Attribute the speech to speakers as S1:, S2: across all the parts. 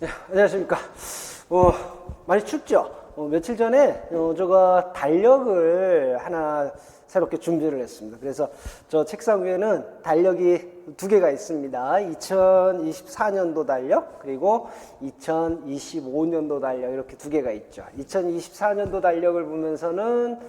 S1: 네, 안녕하십니까. 어, 많이 춥죠? 어, 며칠 전에 어, 제가 달력을 하나 새롭게 준비를 했습니다. 그래서 저 책상 위에는 달력이 두 개가 있습니다. 2024년도 달력 그리고 2025년도 달력 이렇게 두 개가 있죠. 2024년도 달력을 보면서는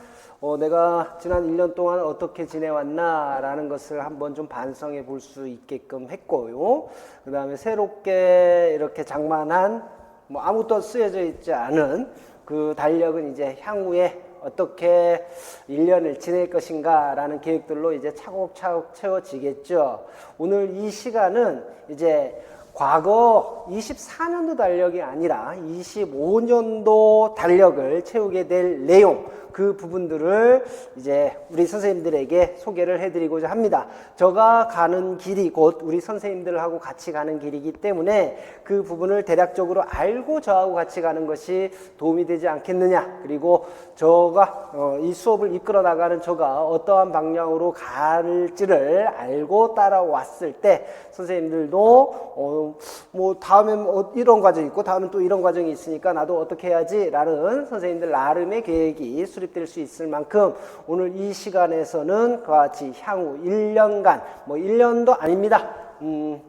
S1: 어, 내가 지난 1년 동안 어떻게 지내왔나라는 것을 한번 좀 반성해 볼 수 있게끔 했고요. 그 다음에 새롭게 이렇게 장만한 뭐 아무것도 쓰여져 있지 않은 그 달력은 이제 향후에 어떻게 1년을 지낼 것인가라는 계획들로 이제 차곡차곡 채워지겠죠. 오늘 이 시간은 이제 과거 24년도 달력이 아니라 25년도 달력을 채우게 될 내용 그 부분들을 이제 우리 선생님들에게 소개를 해드리고자 합니다. 제가 가는 길이 곧 우리 선생님들하고 같이 가는 길이기 때문에 그 부분을 대략적으로 알고 저하고 같이 가는 것이 도움이 되지 않겠느냐. 그리고 저가 어, 이 수업을 이끌어 나가는 저가 어떠한 방향으로 갈지를 알고 따라왔을 때 선생님들도 어, 뭐 다음엔 어, 이런 과정이 있고 다음엔 또 이런 과정이 있으니까 나도 어떻게 해야지 라는 선생님들 나름의 계획이 수립될 수 있을 만큼 오늘 이 시간에서는 그와 같이 향후 1년간 뭐 1년도 아닙니다. 음,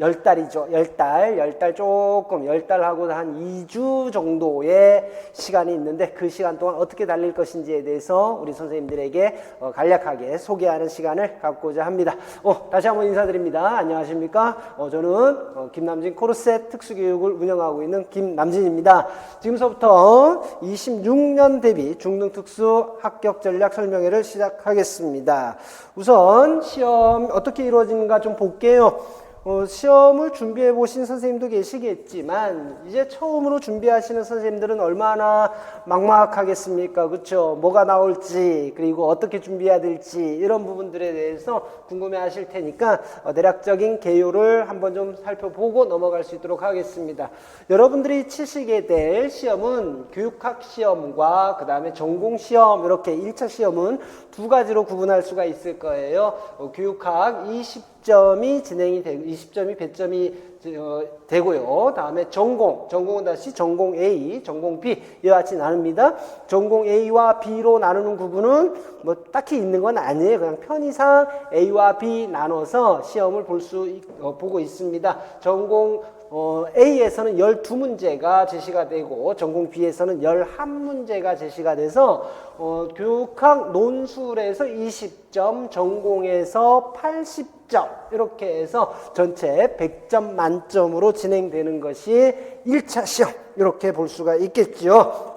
S1: 열 달이죠. 열 달, 열 달 조금, 열 달하고 한 2주 정도의 시간이 있는데 그 시간 동안 어떻게 달릴 것인지에 대해서 우리 선생님들에게 어, 간략하게 소개하는 시간을 갖고자 합니다. 어, 다시 한번 인사드립니다. 안녕하십니까? 어, 저는 어, 김남진 코르셋 특수교육을 운영하고 있는 김남진입니다. 지금서부터 26년 대비 중등특수 합격 전략 설명회를 시작하겠습니다. 우선 시험 어떻게 이루어지는가 좀 볼게요. 어, 시험을 준비해 보신 선생님도 계시겠지만 이제 처음으로 준비하시는 선생님들은 얼마나 막막하겠습니까? 그렇죠 뭐가 나올지 그리고 어떻게 준비해야 될지 이런 부분들에 대해서 궁금해 하실 테니까 어, 대략적인 개요를 한번 좀 살펴보고 넘어갈 수 있도록 하겠습니다. 여러분들이 치시게 될 시험은 교육학 시험과 그 다음에 전공 시험 이렇게 1차 시험은 두 가지로 구분할 수가 있을 거예요. 어, 교육학 20 20점이 진행이 되고 20점이 배점이 어, 되고요. 다음에 전공, 전공은 다시 전공 A, 전공 B 이와 같이 나눕니다. 전공 A와 B로 나누는 구분은 뭐 딱히 있는 건 아니에요. 그냥 편의상 A와 B 나눠서 시험을 볼 수 어, 보고 있습니다. 전공 어, A에서는 12문제가 제시가 되고 전공 B에서는 11문제가 제시가 돼서 어, 교육학 논술에서 20점, 전공에서 80 점 이렇게 해서 전체 100점 만점으로 진행되는 것이 1차 시험 이렇게 볼 수가 있겠죠.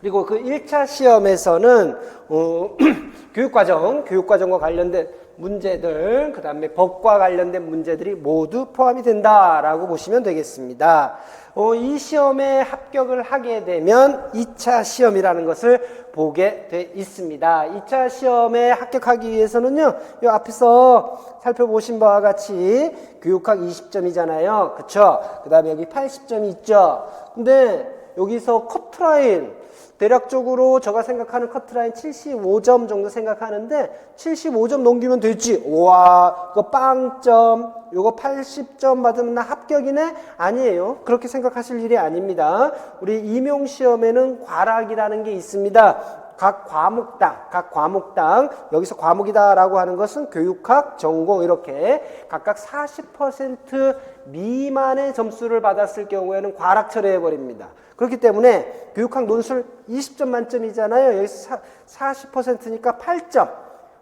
S1: 그리고 그 1차 시험에서는 어, 교육과정, 교육과정과 관련된 문제들, 그 다음에 법과 관련된 문제들이 모두 포함이 된다라고 보시면 되겠습니다. 어, 이 시험에 합격을 하게 되면 2차 시험이라는 것을 보게 돼 있습니다. 2차 시험에 합격하기 위해서는요, 이 앞에서 살펴보신 바와 같이 교육학 20점이잖아요. 그쵸? 그 다음에 여기 80점이 있죠? 근데 여기서 커트라인, 대략적으로 제가 생각하는 커트라인 75점 정도 생각하는데 75점 넘기면 되지. 와, 그 빵점, 요거 80점 받으면 나 합격이네? 아니에요. 그렇게 생각하실 일이 아닙니다. 우리 임용 시험에는 과락이라는 게 있습니다. 각 과목당, 각 과목당, 여기서 과목이다라고 하는 것은 교육학, 전공 이렇게 각각 40% 미만의 점수를 받았을 경우에는 과락 처리해버립니다. 그렇기 때문에 교육학 논술 20점 만점이잖아요. 여기서 40%니까 8점.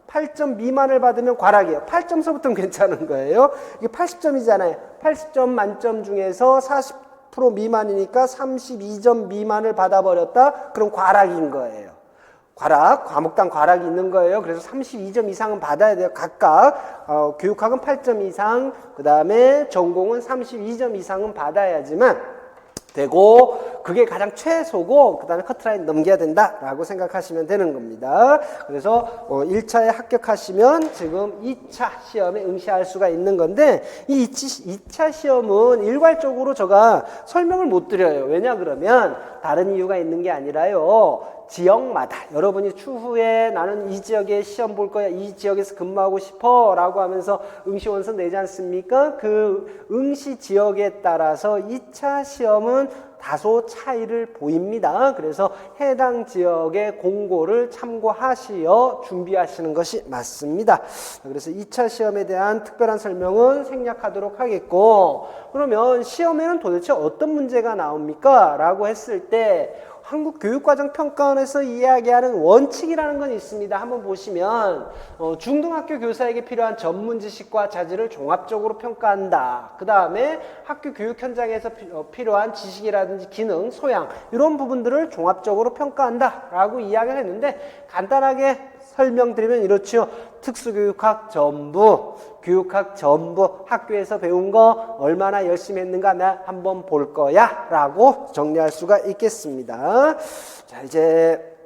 S1: 8점 미만을 받으면 과락이에요. 8점서부터는 괜찮은 거예요. 이게 80점이잖아요. 80점 만점 중에서 40% 미만이니까 32점 미만을 받아버렸다? 그럼 과락인 거예요. 과락, 과목당 과락이 있는 거예요. 그래서 32점 이상은 받아야 돼요. 각각. 어, 교육학은 8점 이상, 그 다음에 전공은 32점 이상은 받아야지만 되고 그게 가장 최소고 그다음에 커트라인 넘겨야 된다라고 생각하시면 되는 겁니다. 그래서 어, 1차에 합격하시면 지금 2차 시험에 응시할 수가 있는 건데 이 2차 시험은 일괄적으로 제가 설명을 못 드려요. 왜냐 그러면 다른 이유가 있는 게 아니라요. 지역마다 여러분이 추후에 나는 이 지역에 시험 볼 거야 이 지역에서 근무하고 싶어 라고 하면서 응시 원서 내지 않습니까 그 응시 지역에 따라서 2차 시험은 다소 차이를 보입니다. 그래서 해당 지역의 공고를 참고하시어 준비하시는 것이 맞습니다. 그래서 2차 시험에 대한 특별한 설명은 생략하도록 하겠고 그러면 시험에는 도대체 어떤 문제가 나옵니까? 라고 했을 때 한국 교육과정 평가원에서 이야기하는 원칙이라는 건 있습니다. 한번 보시면 어, 중등학교 교사에게 필요한 전문 지식과 자질을 종합적으로 평가한다. 그 다음에 학교 교육 현장에서 피, 어, 필요한 지식이라든지 기능, 소양 이런 부분들을 종합적으로 평가한다라고 이야기를 했는데 간단하게 설명드리면 이렇죠. 특수교육학 전부, 교육학 전부 학교에서 배운 거 얼마나 열심히 했는가 나 한번 볼 거야 라고 정리할 수가 있겠습니다. 자, 이제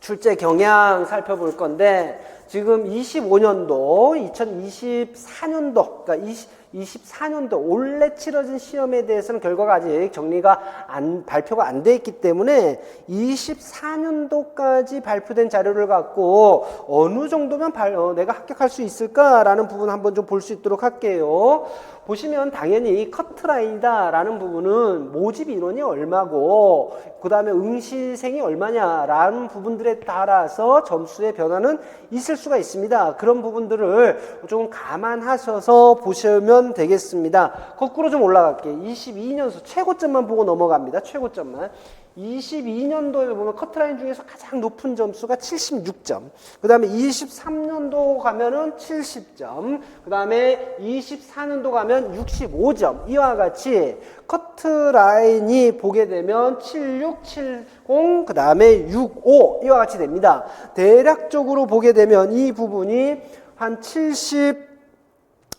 S1: 출제 경향 살펴볼 건데 지금 25년도, 2024년도, 그러니까 20, 24년도 올해 치러진 시험에 대해서는 결과가 아직 정리가 안, 발표가 안 돼 있기 때문에 24년도까지 발표된 자료를 갖고 어느 정도면 발, 어, 내가 합격할 수 있을까라는 부분 한번 좀 볼 수 있도록 할게요. 보시면 당연히 커트라인이다라는 부분은 모집 인원이 얼마고 그 다음에 응시생이 얼마냐라는 부분들에 따라서 점수의 변화는 있을 수가 있습니다. 그런 부분들을 조금 감안하셔서 보시면 되겠습니다. 거꾸로 좀 올라갈게요. 22년수 최고점만 보고 넘어갑니다. 최고점만. 22년도에 보면 커트라인 중에서 가장 높은 점수가 76점. 그 다음에 23년도 가면은 70점. 그 다음에 24년도 가면 65점. 이와 같이 커트라인이 보게 되면 76, 70, 그 다음에 65 이와 같이 됩니다. 대략적으로 보게 되면 이 부분이 한 70,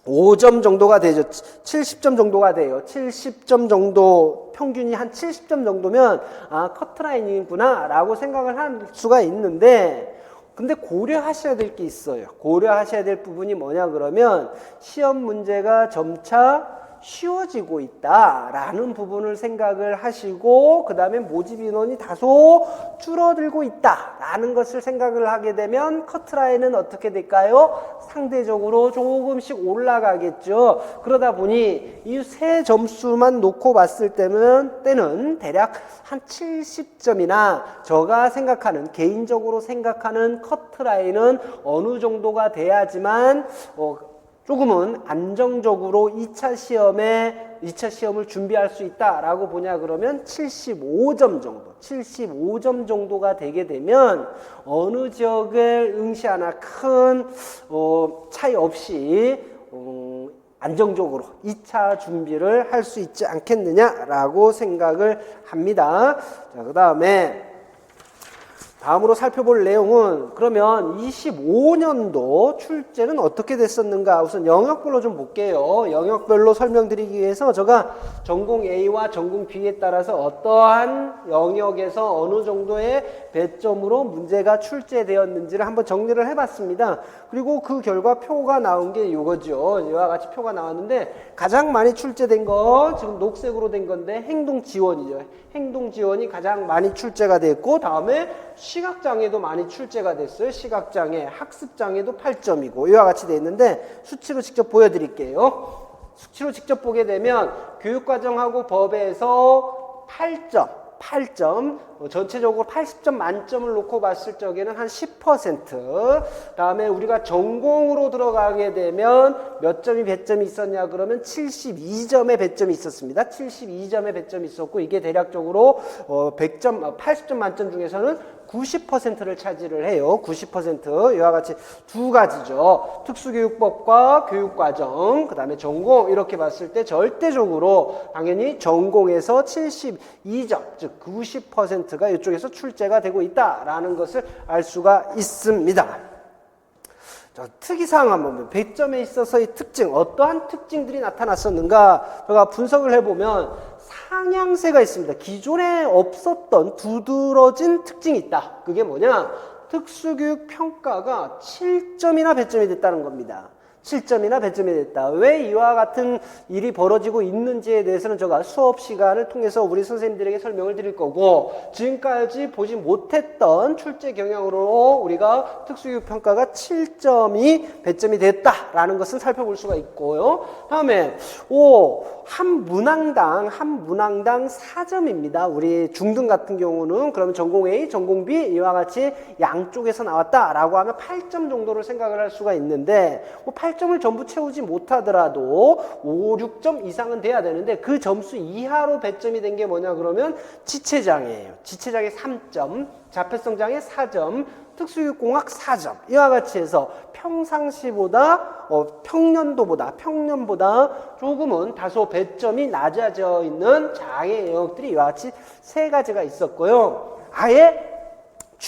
S1: 5점 정도가 되죠. 70점 정도가 돼요. 70점 정도 평균이 한 70점 정도면 아 커트라인이구나 라고 생각을 할 수가 있는데 근데 고려하셔야 될 게 있어요. 고려하셔야 될 부분이 뭐냐 그러면 시험 문제가 점차 쉬워지고 있다라는 부분을 생각을 하시고 그 다음에 모집 인원이 다소 줄어들고 있다라는 것을 생각을 하게 되면 커트라인은 어떻게 될까요? 상대적으로 조금씩 올라가겠죠. 그러다 보니 이 세 점수만 놓고 봤을 때는 때는 대략 한 70점이나 제가 생각하는 개인적으로 생각하는 커트라인은 어느 정도가 돼야지만 어, 조금은 안정적으로 2차 시험에 2차 시험을 준비할 수 있다라고 보냐 그러면 75점 정도, 75점 정도가 되게 되면 어느 지역을 응시하나 큰 어, 차이 없이 어, 안정적으로 2차 준비를 할 수 있지 않겠느냐라고 생각을 합니다. 자, 그 다음에 다음으로 살펴볼 내용은 그러면 25년도 출제는 어떻게 됐었는가 우선 영역별로 좀 볼게요. 영역별로 설명드리기 위해서 제가 전공 A와 전공 B에 따라서 어떠한 영역에서 어느 정도의 배점으로 문제가 출제되었는지를 한번 정리를 해봤습니다. 그리고 그 결과 표가 나온 게 이거죠. 이와 같이 표가 나왔는데 가장 많이 출제된 거 지금 녹색으로 된 건데 행동 지원이죠. 행동 지원이 가장 많이 출제가 됐고 다음에 시각장애도 많이 출제가 됐어요. 시각장애, 학습장애도 8점이고 이와 같이 돼 있는데 수치로 직접 보여드릴게요. 수치로 직접 보게 되면 교육과정하고 법에서 8점 8점, 어, 전체적으로 80점 만점을 놓고 봤을 적에는 한 10%. 다음에 우리가 전공으로 들어가게 되면 몇 점이 배점이 있었냐 그러면 72점의 배점이 있었습니다. 72점의 배점이 있었고 이게 대략적으로 어 100점, 80점 만점 중에서는 90%를 차지를 해요. 90% 이와 같이 두 가지죠. 특수교육법과 교육과정, 그 다음에 전공 이렇게 봤을 때 절대적으로 당연히 전공에서 72점, 즉 90%가 이쪽에서 출제가 되고 있다라는 것을 알 수가 있습니다. 자, 특이사항 한번 보면 100점에 있어서의 특징, 어떠한 특징들이 나타났었는가 제가 분석을 해보면 상향세가 있습니다. 기존에 없었던 두드러진 특징이 있다. 그게 뭐냐? 특수교육 평가가 7점이나 배점이 됐다는 겁니다. 7점이나 배점이 됐다. 왜 이와 같은 일이 벌어지고 있는지에 대해서는 제가 수업 시간을 통해서 우리 선생님들에게 설명을 드릴 거고 지금까지 보지 못했던 출제 경향으로 우리가 특수교육 평가가 7점이 배점이 됐다라는 것은 살펴볼 수가 있고요. 다음에 오, 한 문항당 한 문항당 4점입니다. 우리 중등 같은 경우는 그러면 전공 A, 전공 B 이와 같이 양쪽에서 나왔다라고 하면 8점 정도를 생각을 할 수가 있는데 뭐 8 점을 전부 채우지 못하더라도 5, 6점 이상은 돼야 되는데 그 점수 이하로 배점이 된 게 뭐냐 그러면 지체장애예요. 지체장애 3점, 자폐성 장애 4점, 특수교육공학 4점 이와 같이 해서 평상시보다 어, 평년도보다 평년보다 조금은 다소 배점이 낮아져 있는 장애 영역들이 이와 같이 세 가지가 있었고요. 아예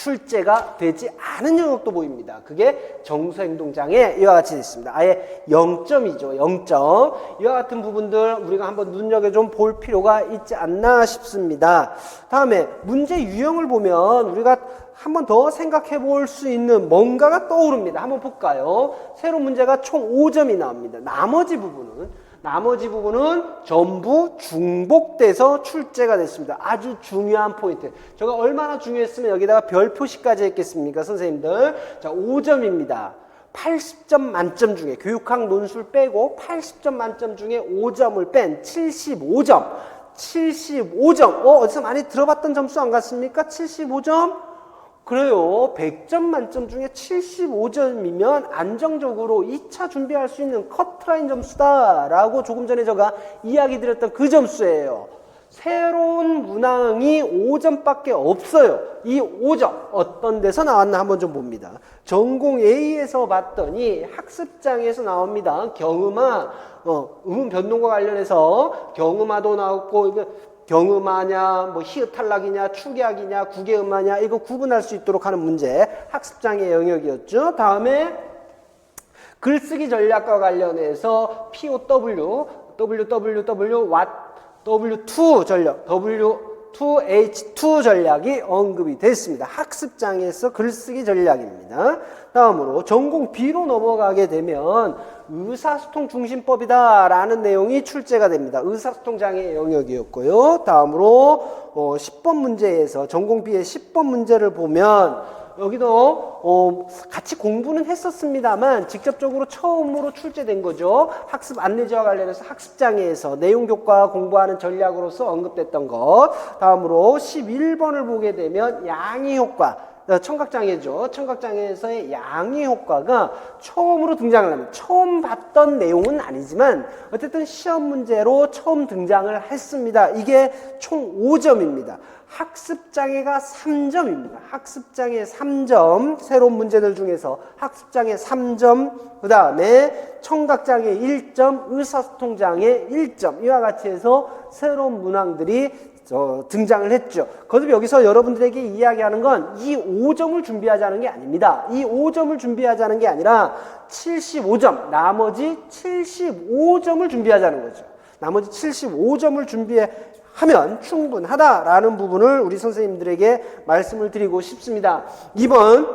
S1: 출제가 되지 않은 영역도 보입니다. 그게 정서행동장애 이와 같이 있습니다. 아예 0점이죠. 0점. 이와 같은 부분들 우리가 한번 눈여겨 좀 볼 필요가 있지 않나 싶습니다. 다음에 문제 유형을 보면 우리가 한번 더 생각해 볼 수 있는 뭔가가 떠오릅니다. 한번 볼까요? 새로운 문제가 총 5점이 나옵니다. 나머지 부분은 나머지 부분은 전부 중복돼서 출제가 됐습니다. 아주 중요한 포인트. 제가 얼마나 중요했으면 여기다가 별 표시까지 했겠습니까, 선생님들? 자, 5점입니다. 80점 만점 중에 교육학 논술 빼고 80점 만점 중에 5점을 뺀 75점. 75점. 어, 어디서 많이 들어봤던 점수 안 같습니까? 75점? 그래요. 100점 만점 중에 75점이면 안정적으로 2차 준비할 수 있는 커트라인 점수다라고 조금 전에 제가 이야기 드렸던 그 점수예요. 새로운 문항이 5점밖에 없어요. 이 5점 어떤 데서 나왔나 한번 좀 봅니다. 전공 A에서 봤더니 학습장에서 나옵니다. 경음아, 어, 음 변동과 관련해서 경음아도 나왔고 경음하냐, 뭐 히읗 탈락이냐, 축약이냐, 구개음하냐 이거 구분할 수 있도록 하는 문제 학습장의 영역이었죠. 다음에 글쓰기 전략과 관련해서 POW, WWW, what, W2 전략, W2H2 전략이 언급이 됐습니다. 학습장에서 글쓰기 전략입니다. 다음으로 전공 B로 넘어가게 되면 의사소통 중심법이다라는 내용이 출제가 됩니다. 의사소통 장애 영역이었고요. 다음으로 어, 10번 문제에서 전공 B의 10번 문제를 보면 여기도 어, 같이 공부는 했었습니다만 직접적으로 처음으로 출제된 거죠. 학습 안내지와 관련해서 학습장애에서 내용 교과 공부하는 전략으로서 언급됐던 것. 다음으로 11번을 보게 되면 양의 효과. 어, 청각장애죠. 청각장애에서의 양의 효과가 처음으로 등장을 합니다. 처음 봤던 내용은 아니지만 어쨌든 시험 문제로 처음 등장을 했습니다. 이게 총 5점입니다. 학습장애가 3점입니다. 학습장애 3점, 새로운 문제들 중에서 학습장애 3점, 그 다음에 청각장애 1점, 의사소통장애 1점, 이와 같이 해서 새로운 문항들이 어, 등장을 했죠. 거듭 여기서 여러분들에게 이야기하는 건 이 5점을 준비하자는 게 아닙니다. 이 5점을 준비하자는 게 아니라 75점, 나머지 75점을 준비하자는 거죠. 나머지 75점을 준비 하면 충분하다라는 부분을 우리 선생님들에게 말씀을 드리고 싶습니다. 이번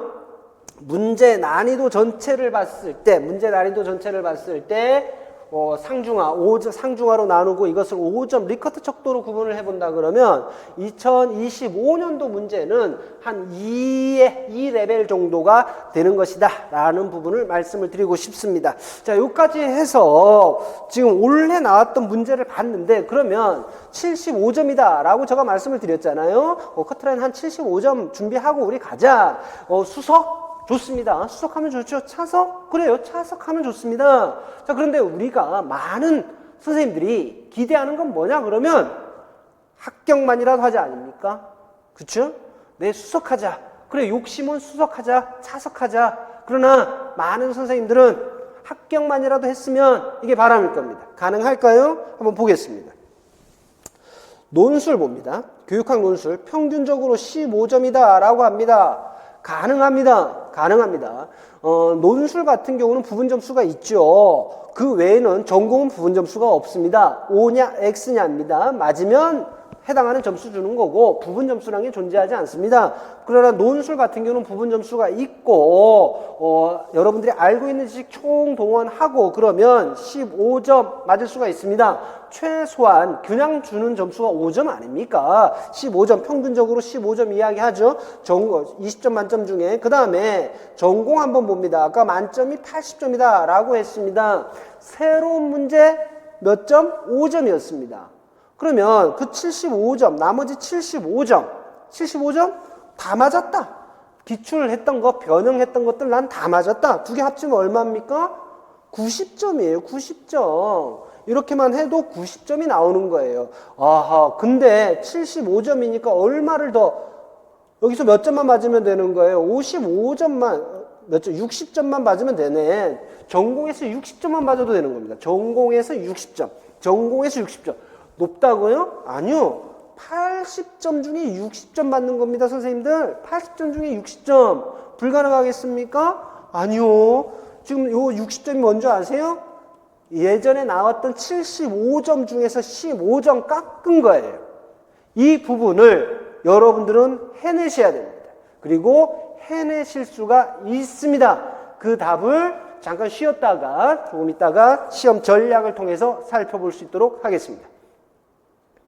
S1: 문제 난이도 전체를 봤을 때, 문제 난이도 전체를 봤을 때, 어, 상중하, 5점, 상중하로 나누고 이것을 5점 리커트 척도로 구분을 해본다 그러면 2025년도 문제는 한 2의 2레벨 정도가 되는 것이다 라는 부분을 말씀을 드리고 싶습니다. 자, 여기까지 해서 지금 올해 나왔던 문제를 봤는데 그러면 75점이다 라고 제가 말씀을 드렸잖아요. 어, 커트라인 한 75점 준비하고 우리 가자. 어, 수석 좋습니다. 수석하면 좋죠. 차석? 그래요. 차석하면 좋습니다. 자, 그런데 우리가 많은 선생님들이 기대하는 건 뭐냐? 그러면 합격만이라도 하자 아닙니까? 그쵸? 내 수석하자. 그래, 욕심은 수석하자. 차석하자. 그러나 많은 선생님들은 합격만이라도 했으면 이게 바람일 겁니다. 가능할까요? 한번 보겠습니다. 논술 봅니다. 교육학 논술 평균적으로 15점이다 라고 합니다. 가능합니다. 가능합니다. 어, 논술 같은 경우는 부분 점수가 있죠. 그 외에는 전공은 부분 점수가 없습니다. O냐 X냐입니다. 맞으면 해당하는 점수 주는 거고 부분 점수라는 게 존재하지 않습니다. 그러나 논술 같은 경우는 부분 점수가 있고 어, 여러분들이 알고 있는 지식 총 동원하고 그러면 15점 맞을 수가 있습니다. 최소한 그냥 주는 점수가 5점 아닙니까? 15점 평균적으로 15점 이야기하죠. 전공 20점 만점 중에 그 다음에 전공 한번 봅니다. 아까 만점이 80점이다라고 했습니다. 새로운 문제 몇 점? 5점이었습니다. 그러면 그 75점, 나머지 75점, 75점 다 맞았다. 기출을 했던 거, 변형했던 것들 난 다 맞았다. 두 개 합치면 얼마입니까? 90점이에요. 90점. 이렇게만 해도 90점이 나오는 거예요. 아하, 근데 75점이니까 얼마를 더 여기서 몇 점만 맞으면 되는 거예요? 55점만 몇 점? 60점만 맞으면 되네. 전공에서 60점만 맞아도 되는 겁니다. 전공에서 60점. 전공에서 60점. 높다고요? 아니요. 80점 중에 60점 받는 겁니다, 선생님들. 80점 중에 60점. 불가능하겠습니까? 아니요. 지금 요 60점이 뭔지 아세요? 예전에 나왔던 75점 중에서 15점 깎은 거예요. 이 부분을 여러분들은 해내셔야 됩니다. 그리고 해내실 수가 있습니다. 그 답을 잠깐 쉬었다가 조금 있다가 시험 전략을 통해서 살펴볼 수 있도록 하겠습니다.